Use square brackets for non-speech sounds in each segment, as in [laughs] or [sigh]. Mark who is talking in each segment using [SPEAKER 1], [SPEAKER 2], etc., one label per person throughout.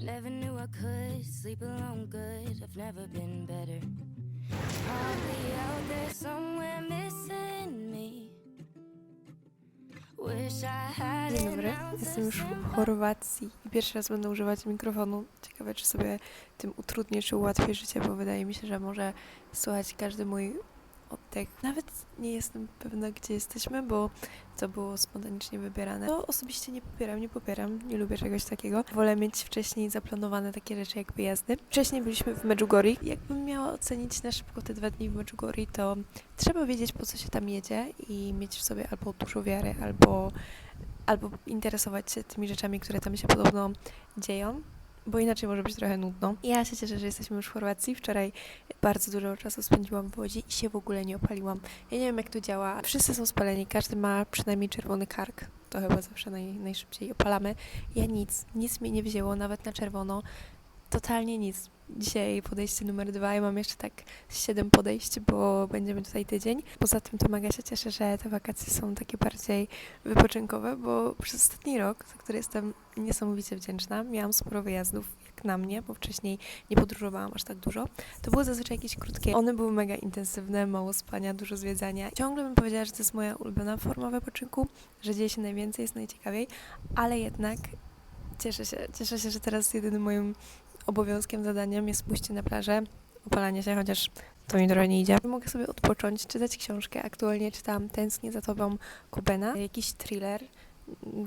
[SPEAKER 1] Never knew I could sleep alone good, I've never been better. Probably out there somewhere missing
[SPEAKER 2] Dzień dobry, jestem już w Chorwacji i pierwszy raz będę używać mikrofonu. Ciekawe, czy sobie tym utrudnię, czy ułatwię życie, bo wydaje mi się, że może słuchać każdy mój oddech. Nawet nie jestem pewna, gdzie jesteśmy, bo to było spontanicznie wybierane. To osobiście nie popieram, nie popieram, nie lubię czegoś takiego. Wolę mieć wcześniej zaplanowane takie rzeczy jak wyjazdy. Wcześniej byliśmy w Medjugorje. Jakbym miała ocenić na szybko te dwa dni w Medjugorje, to trzeba wiedzieć, po co się tam jedzie i mieć w sobie albo dużo wiary, albo albo interesować się tymi rzeczami, które tam się podobno dzieją, bo inaczej może być trochę nudno. Ja się cieszę, że jesteśmy już w Chorwacji. Wczoraj bardzo dużo czasu spędziłam w Łodzi i się w ogóle nie opaliłam. Ja nie wiem, jak to działa. Wszyscy są spaleni, każdy ma przynajmniej czerwony kark. To chyba zawsze naj, najszybciej opalamy. Ja nic, nic mnie nie wzięło, nawet na czerwono. Totalnie nic. Dzisiaj podejście numer dwa. Ja mam jeszcze tak siedem podejść, bo będziemy tutaj tydzień. Poza tym to mega się cieszę, że te wakacje są takie bardziej wypoczynkowe, bo przez ostatni rok, za który jestem niesamowicie wdzięczna, miałam sporo wyjazdów, jak na mnie, bo wcześniej nie podróżowałam aż tak dużo. To były zazwyczaj jakieś krótkie. One były mega intensywne, mało spania, dużo zwiedzania. Ciągle bym powiedziała, że to jest moja ulubiona forma wypoczynku, że dzieje się najwięcej, jest najciekawiej, ale jednak cieszę się, cieszę się, że teraz jedynym moim obowiązkiem, zadaniem jest pójście na plażę, opalanie się, chociaż to mi trochę nie idzie. Mogę sobie odpocząć, czytać książkę. Aktualnie czytam Tęsknię za tobą Kubena, jakiś thriller.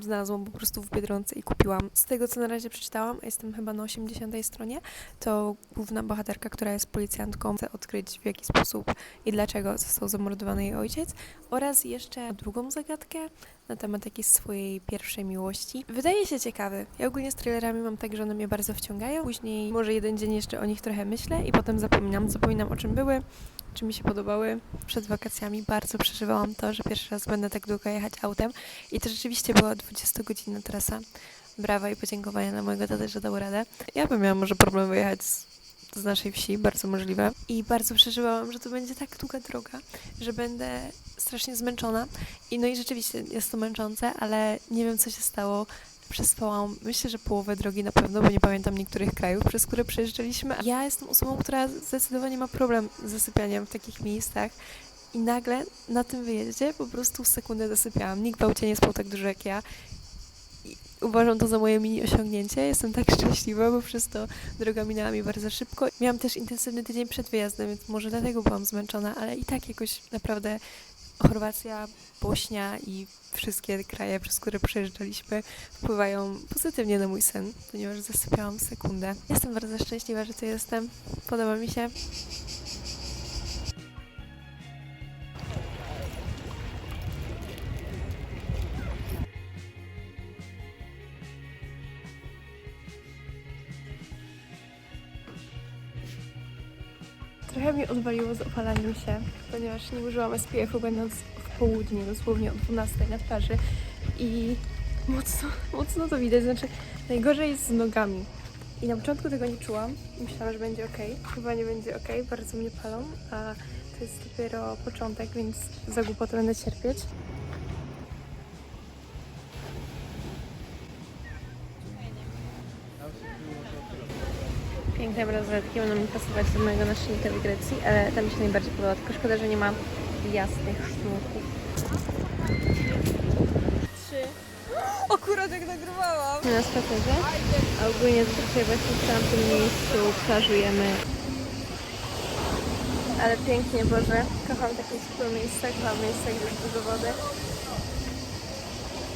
[SPEAKER 2] Znalazłam po prostu w Biedronce i kupiłam. Z tego, co na razie przeczytałam, a jestem chyba na 80 stronie, to główna bohaterka, która jest policjantką, chce odkryć w jaki sposób i dlaczego został zamordowany jej ojciec oraz jeszcze drugą zagadkę na temat jakiejś swojej pierwszej miłości. Wydaje się ciekawy. Ja ogólnie z thrillerami mam tak, że one mnie bardzo wciągają. Później może jeden dzień jeszcze o nich trochę myślę i potem zapominam. Zapominam o czym były, czy mi się podobały. Przed wakacjami bardzo przeżywałam to, że pierwszy raz będę tak długo jechać autem i to rzeczywiście była 20-godzinna trasa. Brawa i podziękowania dla mojego taty, że dał radę. Ja bym miała może problem wyjechać z, z naszej wsi, bardzo możliwe. I bardzo przeżywałam, że to będzie tak długa droga, że będę strasznie zmęczona. I no i rzeczywiście jest to męczące, ale nie wiem co się stało. Przespałam, myślę, że połowę drogi na pewno, bo nie pamiętam niektórych krajów, przez które przejeżdżaliśmy. Ja jestem osobą, która zdecydowanie ma problem z zasypianiem w takich miejscach. I nagle na tym wyjeździe po prostu w sekundę zasypiałam. Nikt w aucie nie spał tak dużo jak ja. Uważam to za moje mini osiągnięcie. Jestem tak szczęśliwa, bo przez to droga minęła mi bardzo szybko. Miałam też intensywny tydzień przed wyjazdem, więc może dlatego byłam zmęczona, ale i tak jakoś naprawdę Chorwacja, Bośnia i wszystkie kraje, przez które przejeżdżaliśmy, wpływają pozytywnie na mój sen, ponieważ zasypiałam sekundę. Jestem bardzo szczęśliwa, że tu jestem. Podoba mi się. Trochę mnie odwaliło z opalaniem się, ponieważ nie użyłam SPF-u będąc w południe, dosłownie o 12 na plaży i mocno, mocno to widać, znaczy najgorzej jest z nogami. I na początku tego nie czułam myślałam, że będzie ok. Chyba nie będzie ok, bardzo mnie palą, a to jest dopiero początek, więc za głupotę będę cierpieć. Piękne bransoletki będą mi pasować do mojego naszyjnika w Grecji, ale tam mi się najbardziej podoba, tylko szkoda, że nie ma jasnych sznurków. Trzy. Akurat jak nagrywałam. Na spacerze, a ogólnie zazwyczaj właśnie w tamtym miejscu plażujemy. Ale pięknie, Boże. Kocham takie ciepłe miejsca, kocham miejsca, gdzie jest dużo wody.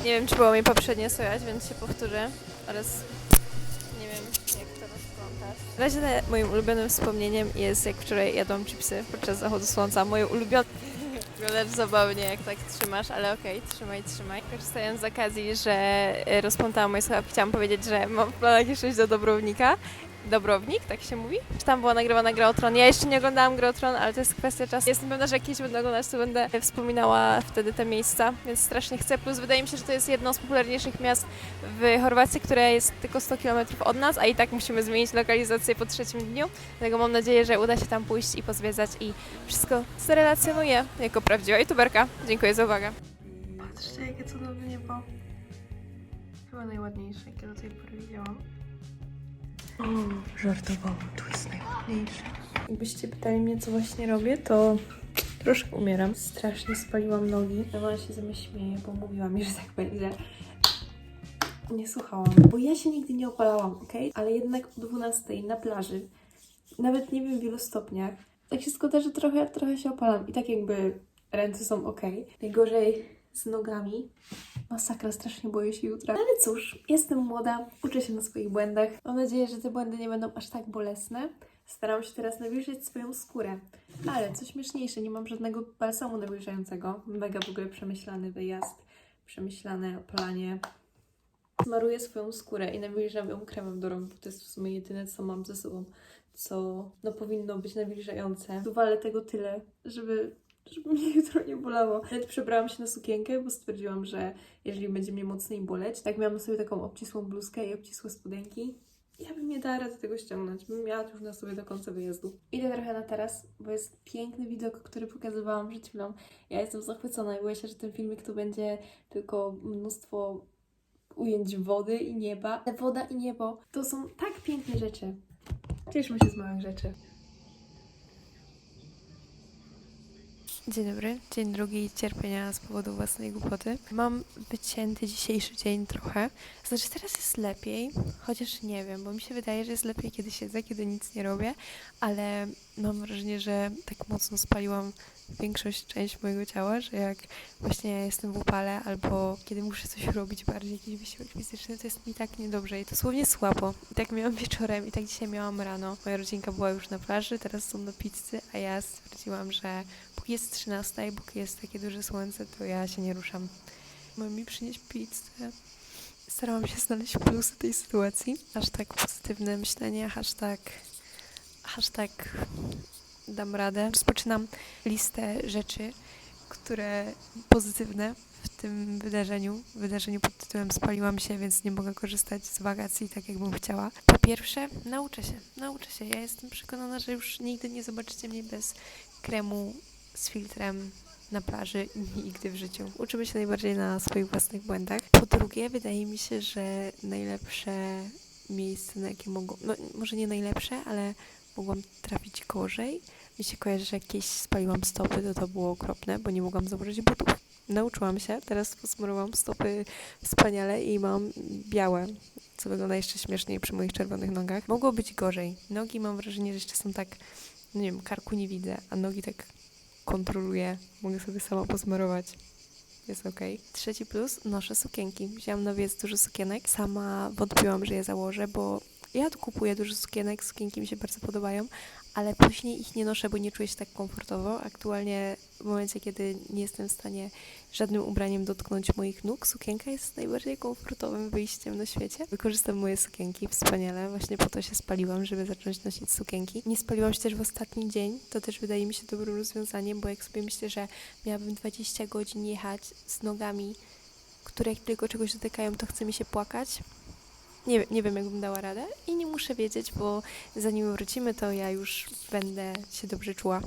[SPEAKER 2] Nie wiem, czy było mi poprzednio słychać, więc się powtórzę. Oraz razie moim ulubionym wspomnieniem jest, jak wczoraj jadłam chipsy podczas zachodu słońca. Moje ulubione... Wyglądasz zabawnie, jak tak trzymasz, ale okej, trzymaj, trzymaj. Korzystając z okazji, że e, rozplątałam moje słuchawki, chciałam powiedzieć, że mam w planach jeszcze iść do Dobrownika. Dobrownik, tak się mówi? Tam była nagrywana gra o Tron? Ja jeszcze nie oglądałam gry o Tron, ale to jest kwestia czasu. Jestem pewna, że kiedyś będę oglądać, to będę wspominała wtedy te miejsca, więc strasznie chcę. Plus wydaje mi się, że to jest jedno z popularniejszych miast w Chorwacji, które jest tylko 100 km od nas, a i tak musimy zmienić lokalizację po trzecim dniu. Dlatego mam nadzieję, że uda się tam pójść i pozwiedzać i wszystko zrelacjonuję jako prawdziwa youtuberka. Dziękuję za uwagę. Patrzcie, jakie cudowne niebo. Chyba najładniejsze, jakie do tej pory widziałam. O, żartowało, tu jest najładniejsze. Jakbyście pytali mnie, co właśnie robię, to troszkę umieram. Strasznie spaliłam nogi. Ona się ze mnie śmieje, bo mówiła mi, że tak będzie. Nie słuchałam, bo ja się nigdy nie opalałam, ok? Ale jednak o 12 na plaży, nawet nie wiem w ilu stopniach, tak się składa, że trochę, trochę się opalam. I tak jakby ręce są ok. Najgorzej z nogami. Masakra, strasznie boję się jutra. Ale cóż, jestem młoda, uczę się na swoich błędach. Mam nadzieję, że te błędy nie będą aż tak bolesne. Staram się teraz nawilżyć swoją skórę. Ale co śmieszniejsze, nie mam żadnego balsamu nawilżającego. Mega w ogóle przemyślany wyjazd, przemyślane opalanie. Smaruję swoją skórę i nawilżam ją kremem do rąk, bo to jest w sumie jedyne, co mam ze sobą, co no, powinno być nawilżające. Walę tego tyle, żeby żeby [laughs] mnie jutro nie bolało. Nawet przebrałam się na sukienkę, bo stwierdziłam, że jeżeli będzie mnie mocniej boleć, tak miałam sobie taką obcisłą bluzkę i obcisłe spodenki, ja bym nie dała rady tego ściągnąć. Bym miała to już na sobie do końca wyjazdu. Idę trochę na teraz, bo jest piękny widok, który pokazywałam przed chwilą. Ja jestem zachwycona i boję się, że ten filmik to będzie tylko mnóstwo ujęć wody i nieba. Woda i niebo to są tak piękne rzeczy. Cieszmy się z małych rzeczy. Dzień dobry, dzień drugi cierpienia z powodu własnej głupoty. Mam wycięty dzisiejszy dzień trochę. Znaczy teraz jest lepiej, chociaż nie wiem, bo mi się wydaje, że jest lepiej, kiedy siedzę, kiedy nic nie robię, ale mam wrażenie, że tak mocno spaliłam większość, część mojego ciała, że jak właśnie jestem w upale albo kiedy muszę coś robić bardziej, jakiś wysiłek fizyczny, to jest mi tak niedobrze i dosłownie słabo. I tak miałam wieczorem i tak dzisiaj miałam rano. Moja rodzinka była już na plaży, teraz są na pizzy, a ja stwierdziłam, że póki jest 13 i póki jest takie duże słońce, to ja się nie ruszam. Mamy mi przynieść pizzę. Starałam się znaleźć plusy tej sytuacji. Hashtag pozytywne myślenie, hashtag, hashtag dam radę. Rozpoczynam listę rzeczy, które pozytywne w tym wydarzeniu, wydarzeniu pod tytułem Spaliłam się, więc nie mogę korzystać z wakacji tak, jakbym chciała. Po pierwsze, nauczę się, nauczę się. Ja jestem przekonana, że już nigdy nie zobaczycie mnie bez kremu z filtrem na plaży nigdy w życiu. Uczymy się najbardziej na swoich własnych błędach. Po drugie, wydaje mi się, że najlepsze miejsce, na jakie mogą, no może nie najlepsze, ale mogłam trafić gorzej. Mi się kojarzy, że jak kiedyś spaliłam stopy, to to było okropne, bo nie mogłam założyć butów. Nauczyłam się, teraz posmarowałam stopy wspaniale i mam białe, co wygląda jeszcze śmieszniej przy moich czerwonych nogach. Mogło być gorzej. Nogi mam wrażenie, że jeszcze są tak, no nie wiem, karku nie widzę, a nogi tak kontroluję. Mogę sobie sama posmarować. Jest ok. Trzeci plus, noszę sukienki. Wzięłam na wiec dużo sukienek. Sama wątpiłam, że je założę, bo ja kupuję dużo sukienek, sukienki mi się bardzo podobają, ale później ich nie noszę, bo nie czuję się tak komfortowo. Aktualnie w momencie, kiedy nie jestem w stanie żadnym ubraniem dotknąć moich nóg, sukienka jest najbardziej komfortowym wyjściem na świecie. Wykorzystam moje sukienki wspaniale, właśnie po to się spaliłam, żeby zacząć nosić sukienki. Nie spaliłam się też w ostatni dzień, to też wydaje mi się dobrym rozwiązaniem, bo jak sobie myślę, że miałabym 20 godzin jechać z nogami, które jak tylko czegoś dotykają, to chce mi się płakać, nie, nie wiem, jakbym dała radę i nie muszę wiedzieć, bo zanim wrócimy, to ja już będę się dobrze czuła.